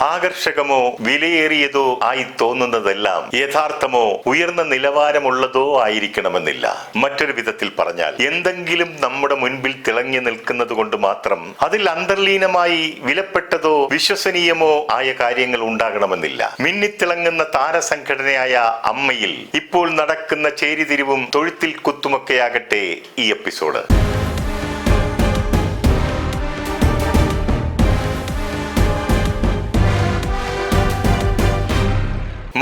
ആകർഷകമോ വിലയേറിയതോ ആയി തോന്നുന്നതെല്ലാം യഥാർത്ഥമോ ഉയർന്ന നിലവാരമുള്ളതോ ആയിരിക്കണമെന്നില്ല. മറ്റൊരു വിധത്തിൽ പറഞ്ഞാൽ എന്തെങ്കിലും നമ്മുടെ മുൻപിൽ തിളങ്ങി നിൽക്കുന്നത് കൊണ്ട് മാത്രം അതിൽ അന്തർലീനമായി വിലപ്പെട്ടതോ വിശ്വസനീയമോ ആയ കാര്യങ്ങൾ ഉണ്ടാകണമെന്നില്ല. മിന്നിത്തിളങ്ങുന്ന താരസംഘടനയായ അമ്മയിൽ ഇപ്പോൾ നടക്കുന്ന ചേരിതിരിവും തൊഴുത്തിൽ കുത്തുമൊക്കെയാകട്ടെ ഈ എപ്പിസോഡ്.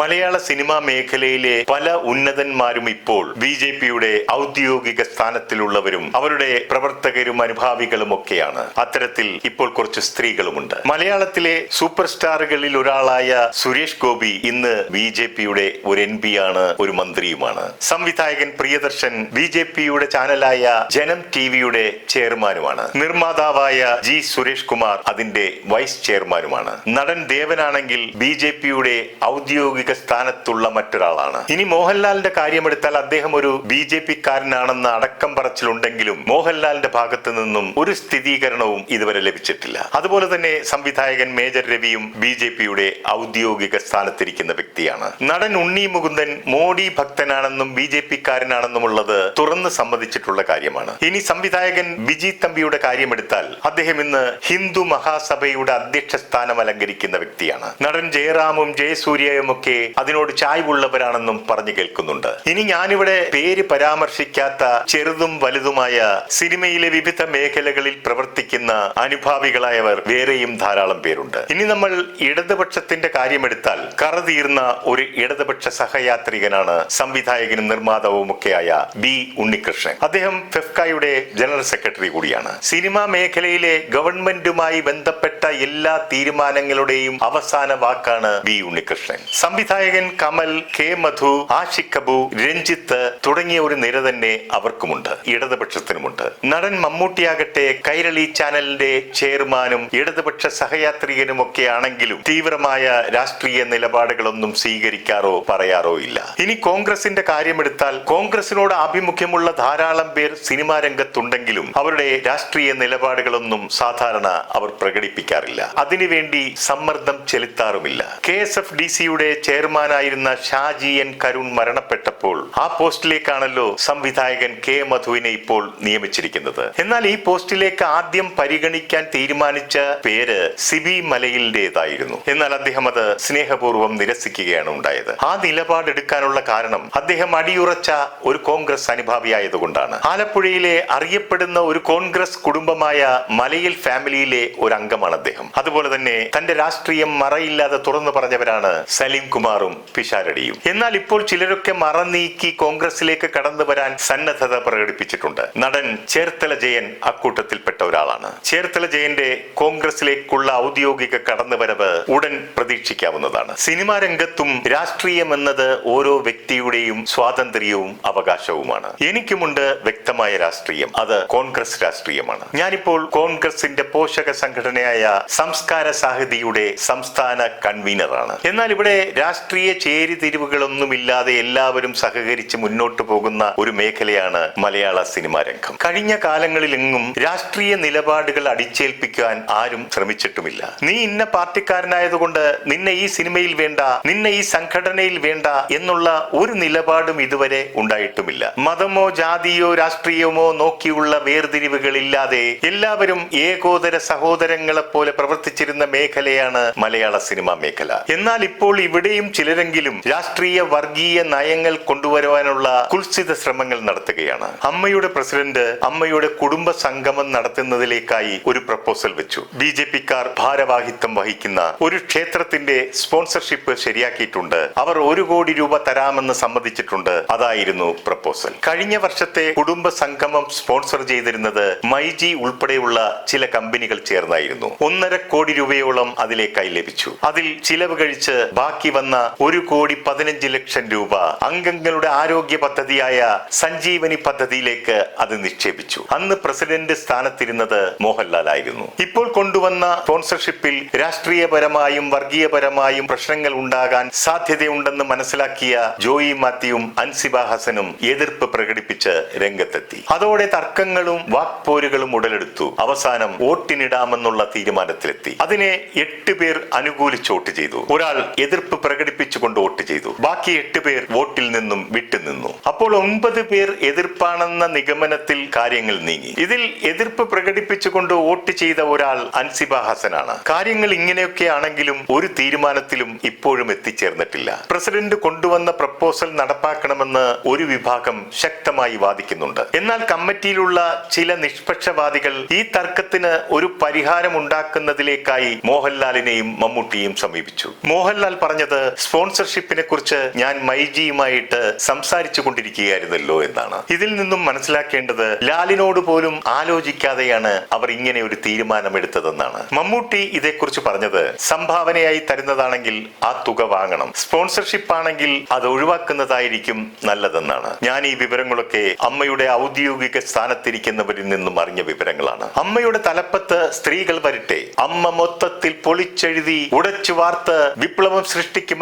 മലയാള സിനിമാ മേഖലയിലെ പല ഉന്നതന്മാരും ഇപ്പോൾ ബി ജെ പിയുടെ ഔദ്യോഗിക സ്ഥാനത്തിലുള്ളവരും അവരുടെ പ്രവർത്തകരും അനുഭാവികളും ഒക്കെയാണ്. അത്തരത്തിൽ ഇപ്പോൾ കുറച്ച് സ്ത്രീകളുമുണ്ട്. മലയാളത്തിലെ സൂപ്പർ സ്റ്റാറുകളിൽ ഒരാളായ സുരേഷ് ഗോപി ഇന്ന് ബി ജെ പിയുടെ ഒരു എൻ പി ആണ് ഒരു മന്ത്രിയുമാണ്. സംവിധായകൻ പ്രിയദർശൻ ബി ജെ പിയുടെ ചാനലായ ജനം ടി വിയുടെ ചെയർമാനുമാണ്. നിർമ്മാതാവായ ജി സുരേഷ് കുമാർ അതിന്റെ വൈസ് ചെയർമാനുമാണ്. നടൻ ദേവനാണെങ്കിൽ ബി ജെ പിയുടെ ഔദ്യോഗിക സ്ഥാനത്തുള്ള മറ്റൊരാളാണ്. ഇനി മോഹൻലാലിന്റെ കാര്യമെടുത്താൽ അദ്ദേഹം ഒരു ബി ജെ പി കാരനാണെന്ന് അടക്കം പറച്ചിലുണ്ടെങ്കിലും മോഹൻലാലിന്റെ ഭാഗത്തു നിന്നും ഒരു സ്ഥിരീകരണവും ഇതുവരെ ലഭിച്ചിട്ടില്ല. അതുപോലെ തന്നെ സംവിധായകൻ മേജർ രവിയും ബി ജെ പിയുടെ ഔദ്യോഗിക സ്ഥാനത്തിരിക്കുന്ന വ്യക്തിയാണ്. നടൻ ഉണ്ണി മുകുന്ദൻ മോഡി ഭക്തനാണെന്നും ബി ജെ പി കാരനാണെന്നുമുള്ളത് തുറന്ന് സമ്മതിച്ചിട്ടുള്ള കാര്യമാണ്. ഇനി സംവിധായകൻ ബിജി തമ്പിയുടെ കാര്യമെടുത്താൽ അദ്ദേഹം ഇന്ന് ഹിന്ദു മഹാസഭയുടെ അധ്യക്ഷ സ്ഥാനം അലങ്കരിക്കുന്ന വ്യക്തിയാണ്. നടൻ ജയറാമും ജയസൂര്യയും ഒക്കെ അതിനോട് ചായ്വുള്ളവരാണെന്നും പറഞ്ഞു കേൾക്കുന്നുണ്ട്. ഇനി ഞാനിവിടെ പേര് പരാമർശിക്കാത്ത ചെറുതും വലുതുമായ സിനിമയിലെ വിവിധ മേഖലകളിൽ പ്രവർത്തിക്കുന്ന അനുഭാവികളായവർ വേറെയും ധാരാളം പേരുണ്ട്. ഇനി നമ്മൾ ഇടതുപക്ഷത്തിന്റെ കാര്യമെടുത്താൽ കറതീർന്ന ഒരു ഇടതുപക്ഷ സഹയാത്രികനാണ് സംവിധായകനും നിർമ്മാതാവും ഒക്കെയായ ബി ഉണ്ണികൃഷ്ണൻ. അദ്ദേഹം ഫെഫ്കായുടെ ജനറൽ സെക്രട്ടറി കൂടിയാണ്. സിനിമാ മേഖലയിലെ ഗവൺമെന്റുമായി ബന്ധപ്പെട്ട എല്ലാ തീരുമാനങ്ങളുടെയും അവസാന വാക്കാണ് ബി ഉണ്ണികൃഷ്ണൻ. സംവിധായകൻ കമൽ കെ മധു ആഷിഖ് കബു രഞ്ജിത്ത് തുടങ്ങിയ ഒരു നിര തന്നെ അവർക്കുമുണ്ട് ഇടതുപക്ഷത്തിനുമുണ്ട്. നടൻ മമ്മൂട്ടിയാകട്ടെ കൈരളി ചാനലിന്റെ ചെയർമാനും ഇടതുപക്ഷ സഹയാത്രികനും ഒക്കെ ആണെങ്കിലും തീവ്രമായ രാഷ്ട്രീയ നിലപാടുകളൊന്നും സ്വീകരിക്കാറോ പറയാറോ ഇല്ല. ഇനി കോൺഗ്രസിന്റെ കാര്യമെടുത്താൽ കോൺഗ്രസിനോട് ആഭിമുഖ്യമുള്ള ധാരാളം പേർ സിനിമാ രംഗത്തുണ്ടെങ്കിലും അവരുടെ രാഷ്ട്രീയ നിലപാടുകളൊന്നും സാധാരണ അവർ പ്രകടിപ്പിക്കാറില്ല. അതിനുവേണ്ടി സമ്മർദ്ദം ചെലുത്താറുമില്ല. കെ എസ് എഫ് ഡി സിയുടെ ചെയർമാനായിരുന്ന ഷാജി എൻ കരുൺ മരണപ്പെട്ടപ്പോൾ ആ പോസ്റ്റിലേക്കാണല്ലോ സംവിധായകൻ കെ മധുവിനെ ഇപ്പോൾ നിയമിച്ചിരിക്കുന്നത്. എന്നാൽ ഈ പോസ്റ്റിലേക്ക് ആദ്യം പരിഗണിക്കാൻ തീരുമാനിച്ച പേര് സിബി മലയിലിന്റേതായിരുന്നു എന്നാൽ അദ്ദേഹം അത് സ്നേഹപൂർവം നിരസിക്കുകയാണ് ഉണ്ടായത്. ആ നിലപാടെടുക്കാനുള്ള കാരണം അദ്ദേഹം അടിയുറച്ച ഒരു കോൺഗ്രസ് അനുഭാവിയായതുകൊണ്ടാണ്. ആലപ്പുഴയിലെ അറിയപ്പെടുന്ന ഒരു കോൺഗ്രസ് കുടുംബമായ മലയിൽ ഫാമിലിയിലെ ഒരു അംഗമാണ് അദ്ദേഹം. അതുപോലെ തന്നെ തന്റെ രാഷ്ട്രീയം മറയില്ലാതെ തുറന്നു പറഞ്ഞവരാണ് സലീം കുമാറും പിഷാരടിയും. എന്നാൽ ഇപ്പോൾ ചിലരൊക്കെ മറ നീക്കി കോൺഗ്രസിലേക്ക് കടന്നു വരാൻ സന്നദ്ധത പ്രകടിപ്പിച്ചിട്ടുണ്ട്. നടൻ ചേർത്തല ജയൻ അക്കൂട്ടത്തിൽപ്പെട്ട ഒരാളാണ്. ചേർത്തല ജയന്റെ കോൺഗ്രസിലേക്കുള്ള ഔദ്യോഗിക കടന്നുവരവ് ഉടൻ പ്രതീക്ഷിക്കാവുന്നതാണ്. സിനിമാ രംഗത്തും രാഷ്ട്രീയം എന്നത് ഓരോ വ്യക്തിയുടെയും സ്വാതന്ത്ര്യവും അവകാശവുമാണ്. എനിക്കുമുണ്ട് വ്യക്തമായ രാഷ്ട്രീയം. അത് കോൺഗ്രസ് രാഷ്ട്രീയമാണ്. ഞാനിപ്പോൾ കോൺഗ്രസിന്റെ പോഷക സംഘടനയായ സംസ്കാര സാഹിതിയുടെ സംസ്ഥാന കൺവീനറാണ്. എന്നാൽ ഇവിടെ രാഷ്ട്രീയ ചേരിതിരിവുകളൊന്നുമില്ലാതെ എല്ലാവരും സഹകരിച്ച് മുന്നോട്ട് പോകുന്ന ഒരു മേഖലയാണ് മലയാള സിനിമാ രംഗം. കഴിഞ്ഞ കാലങ്ങളിലെങ്ങും രാഷ്ട്രീയ നിലപാടുകൾ അടിച്ചേൽപ്പിക്കാൻ ആരും ശ്രമിച്ചിട്ടുമില്ല. നീ ഇന്ന പാർട്ടിക്കാരനായതുകൊണ്ട് നിന്നെ ഈ സിനിമയിൽ വേണ്ട നിന്നെ ഈ സംഘടനയിൽ വേണ്ട എന്നുള്ള ഒരു നിലപാടും ഇതുവരെ ഉണ്ടായിട്ടുമില്ല. മതമോ ജാതിയോ രാഷ്ട്രീയമോ നോക്കിയുള്ള വേർതിരിവുകളില്ലാതെ എല്ലാവരും ഏകോദര സഹോദരങ്ങളെ പോലെ പ്രവർത്തിച്ചിരുന്ന മേഖലയാണ് മലയാള സിനിമാ മേഖല. എന്നാൽ ഇപ്പോൾ ഇവിടെയും ചിലരെങ്കിലും രാഷ്ട്രീയ വർഗീയ നയങ്ങൾ കൊണ്ടുവരുവാനുള്ള കുൽസിത ശ്രമങ്ങൾ നടത്തുകയാണ്. അമ്മയുടെ പ്രസിഡന്റ് അമ്മയുടെ കുടുംബ സംഗമം നടത്തുന്നതിലേക്കായി ഒരു പ്രപ്പോസൽ വെച്ചു. ബി ജെ പിക്കാർ ഭാരവാഹിത്വം വഹിക്കുന്ന ഒരു ക്ഷേത്രത്തിന്റെ സ്പോൺസർഷിപ്പ് ശരിയാക്കിയിട്ടുണ്ട്. അവർ ഒരു കോടി രൂപ തരാമെന്ന് സമ്മതിച്ചിട്ടുണ്ട്. അതായിരുന്നു പ്രപ്പോസൽ. കഴിഞ്ഞ വർഷത്തെ കുടുംബ സംഗമം സ്പോൺസർ ചെയ്തിരുന്നത് മൈജി ഉൾപ്പെടെയുള്ള ചില കമ്പനികൾ ചേർന്നായിരുന്നു. ഒന്നര കോടി രൂപയോളം അതിലേക്കായി ലഭിച്ചു. അതിൽ ചിലവ് കഴിച്ച് ബാക്കി വന്ന കൊണ്ടുവന്ന ഒരു കോടി പതിനഞ്ച് ലക്ഷം രൂപ അംഗങ്ങളുടെ ആരോഗ്യ പദ്ധതിയായ സഞ്ജീവനി പദ്ധതിയിലേക്ക് അത് നിക്ഷേപിച്ചു. അന്ന് പ്രസിഡന്റ് സ്ഥാനത്തിരുന്നത് മോഹൻലാൽ ആയിരുന്നു. ഇപ്പോൾ കൊണ്ടുവന്ന സ്പോൺസർഷിപ്പിൽ രാഷ്ട്രീയപരമായും വർഗീയപരമായും പ്രശ്നങ്ങൾ ഉണ്ടാകാൻ സാധ്യതയുണ്ടെന്ന് മനസ്സിലാക്കിയ ജോയി മാത്യുവും അൻസിബ ഹസനും എതിർപ്പ് പ്രകടിപ്പിച്ച് രംഗത്തെത്തി. അതോടെ തർക്കങ്ങളും വാക്പോരുകളും ഉടലെടുത്തു. അവസാനം വോട്ടിനിടാമെന്നുള്ള തീരുമാനത്തിലെത്തി. അതിനെ എട്ട് പേർ അനുകൂലിച്ച് വോട്ട് ചെയ്തു. ഒരാൾ എതിർപ്പ് പ്രകടിപ്പിച്ചുകൊണ്ട് വോട്ട് ചെയ്തു. ബാക്കി എട്ട് പേർ വോട്ടിൽ നിന്നും വിട്ടുനിന്നു അപ്പോൾ ഒൻപത് പേർ എതിർപ്പാണെന്ന നിഗമനത്തിൽ കാര്യങ്ങൾ നീങ്ങി. ഇതിൽ എതിർപ്പ് പ്രകടിപ്പിച്ചുകൊണ്ട് വോട്ട് ചെയ്ത ഒരാൾ അൻസിബ ഹസനാണ്. കാര്യങ്ങൾ ഇങ്ങനെയൊക്കെ ആണെങ്കിലും ഒരു തീരുമാനത്തിലും ഇപ്പോഴും എത്തിച്ചേർന്നിട്ടില്ല. പ്രസിഡന്റ് കൊണ്ടുവന്ന പ്രപ്പോസൽ നടപ്പാക്കണമെന്ന് ഒരു വിഭാഗം ശക്തമായി വാദിക്കുന്നുണ്ട്. എന്നാൽ കമ്മിറ്റിയിലുള്ള ചില നിഷ്പക്ഷവാദികൾ ഈ തർക്കത്തിന് ഒരു പരിഹാരം ഉണ്ടാക്കുന്നതിലേക്കായി മോഹൻലാലിനെയും മമ്മൂട്ടിയെയും സമീപിച്ചു. മോഹൻലാൽ പറഞ്ഞത് സ്പോൺസർഷിപ്പിനെ കുറിച്ച് ഞാൻ മൈജിയുമായിട്ട് സംസാരിച്ചു കൊണ്ടിരിക്കുകയായിരുന്നല്ലോ എന്നാണ്. ഇതിൽ നിന്നും മനസ്സിലാക്കേണ്ടത് ലാലിനോട് പോലും ആലോചിക്കാതെയാണ് അവർ ഇങ്ങനെ ഒരു തീരുമാനമെടുത്തതെന്നാണ്. മമ്മൂട്ടി ഇതേക്കുറിച്ച് പറഞ്ഞത് സംഭാവനയായി തരുന്നതാണെങ്കിൽ ആ തുക വാങ്ങണം. സ്പോൺസർഷിപ്പ് ആണെങ്കിൽ അത് ഒഴിവാക്കുന്നതായിരിക്കും നല്ലതെന്നാണ്. ഞാൻ ഈ വിവരങ്ങളൊക്കെ അമ്മയുടെ ഔദ്യോഗിക സ്ഥാനത്തിരിക്കുന്നവരിൽ നിന്നും അറിഞ്ഞ വിവരങ്ങളാണ്. അമ്മയുടെ തലപ്പത്ത് സ്ത്രീകൾ വരട്ടെ. അമ്മ മൊത്തത്തിൽ പൊളിച്ചെഴുതി ഉടച്ചു വാർത്ത് വിപ്ലവം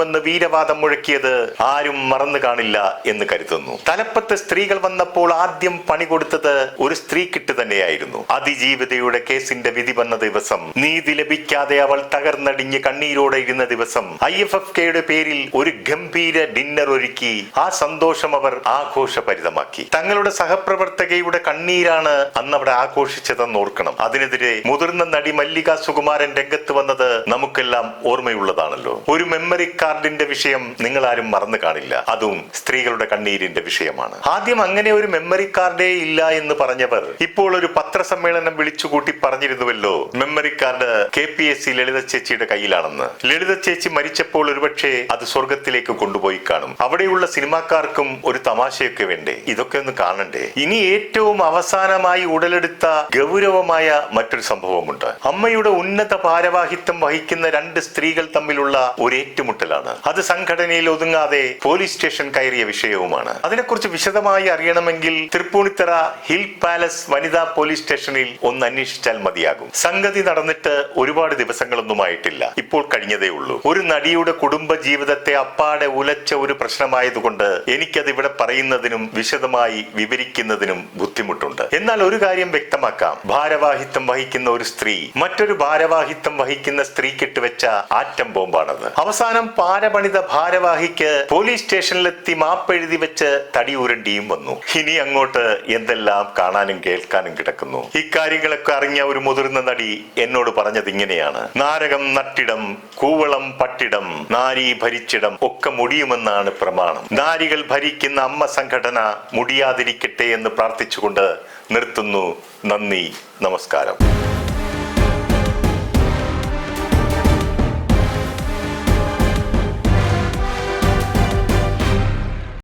സൃഷ്ടിക്കുമെന്ന് വീരവാദം മുഴക്കിയത് ആരും മറന്നു കാണില്ല എന്ന് കരുതുന്നു. തലപ്പത്ത് സ്ത്രീകൾ വന്നപ്പോൾ ആദ്യം പണി കൊടുത്തത് ഒരു സ്ത്രീ സ്ത്രീക്കിട്ട് തന്നെയായിരുന്നു. അതിജീവിതയുടെ കേസിന്റെ വിധി വന്ന ദിവസം നീതി ലഭിക്കാതെ അവൾ തകർന്നടിഞ്ഞ് കണ്ണീരോടെ ഇരുന്ന ദിവസം ഐ എഫ് എഫ് കെയുടെ പേരിൽ ഒരു ഗംഭീര ഡിന്നർ ഒരുക്കി ആ സന്തോഷം അവർ ആഘോഷഭരിതമാക്കി. തങ്ങളുടെ സഹപ്രവർത്തകയുടെ കണ്ണീരാണ് അന്ന് അവിടെ ആഘോഷിച്ചതെന്ന് ഓർക്കണം. അതിനെതിരെ മുതിർന്ന നടി മല്ലിക സുകുമാരൻ രംഗത്ത് വന്നത് നമുക്കെല്ലാം ഓർമ്മയുള്ളതാണല്ലോ. ഒരു മെമ്മറി കാർഡിന്റെ വിഷയം നിങ്ങൾ ആരും മറന്നു കാണില്ല. അതും സ്ത്രീകളുടെ കണ്ണീരിന്റെ വിഷയമാണ്. ആദ്യം അങ്ങനെ ഒരു മെമ്മറി കാർഡേ ഇല്ല എന്ന് പറഞ്ഞവർ ഇപ്പോൾ ഒരു പത്രസമ്മേളനം വിളിച്ചുകൂട്ടി പറഞ്ഞിരുന്നുവല്ലോ. Memory card K P S C Lalitha ചേച്ചിയുടെ കയ്യിലാണെന്ന്. ലളിത ചേച്ചി മരിച്ചപ്പോൾ ഒരുപക്ഷെ അത് സ്വർഗത്തിലേക്ക് കൊണ്ടുപോയി കാണും. അവിടെയുള്ള സിനിമാക്കാർക്കും ഒരു തമാശയൊക്കെ വേണ്ടേ? ഇതൊക്കെ ഒന്ന് കാണണ്ടേ? ഇനി ഏറ്റവും അവസാനമായി ഉടലെടുത്ത ഗൗരവമായ മറ്റൊരു സംഭവമുണ്ട്. അമ്മയുടെ ഉന്നത ഭാരവാഹിത്വം വഹിക്കുന്ന രണ്ട് സ്ത്രീകൾ തമ്മിലുള്ള ഒരു ഏറ്റുമുട്ടലാണ് അത് സംഘടനയിൽ ഒതുങ്ങാതെ പോലീസ് സ്റ്റേഷൻ കയറിയ വിഷയവുമാണ്. അതിനെക്കുറിച്ച് വിശദമായി അറിയണമെങ്കിൽ തൃപ്പൂണിത്തറ ഹിൽ പാലസ് വനിതാ പോലീസ് സ്റ്റേഷനിൽ ഒന്ന് അന്വേഷിച്ചാൽ മതിയാകും. സംഗതി നടന്നിട്ട് ഒരുപാട് ദിവസങ്ങളൊന്നുമായിട്ടില്ല ഇപ്പോൾ കഴിഞ്ഞതേ ഉള്ളൂ. ഒരു നടിയുടെ കുടുംബ ജീവിതത്തെ അപ്പാടെ ഉലച്ച ഒരു പ്രശ്നമായതുകൊണ്ട് എനിക്കത് ഇവിടെ പറയുന്നതിനും വിശദമായി വിവരിക്കുന്നതിനും ബുദ്ധിമുട്ടുണ്ട്. എന്നാൽ ഒരു കാര്യം വ്യക്തമാക്കാം. ഭാരവാഹിത്വം വഹിക്കുന്ന ഒരു സ്ത്രീ മറ്റൊരു ഭാരവാഹിത്വം വഹിക്കുന്ന സ്ത്രീക്കിട്ട് വെച്ച ആറ്റം ബോംബാണത്. അവസാനം പാരപണിത ഭാരവാഹിക്ക് പോലീസ് സ്റ്റേഷനിലെത്തി മാപ്പെഴുതി വെച്ച് തടി ഉരണ്ടിയും വന്നു. ഇനി അങ്ങോട്ട് എന്തെല്ലാം കാണാനും കേൾക്കാനും കിടക്കുന്നു. ഇക്കാര്യങ്ങളൊക്കെ അറിഞ്ഞ ഒരു മുതിർന്ന നടി എന്നോട് പറഞ്ഞത് ഇങ്ങനെയാണ്. നാരകം നട്ടിടം കൂവളം പട്ടിടം നാരി ഭരിച്ചിടം ഒക്കെ മുടിയുമെന്നാണ് പ്രമാണം. നാരികൾ ഭരിക്കുന്ന അമ്മ സംഘടന മുടിയാതിരിക്കട്ടെ എന്ന് പ്രാർത്ഥിച്ചുകൊണ്ട് നിർത്തുന്നു. നന്ദി. നമസ്കാരം.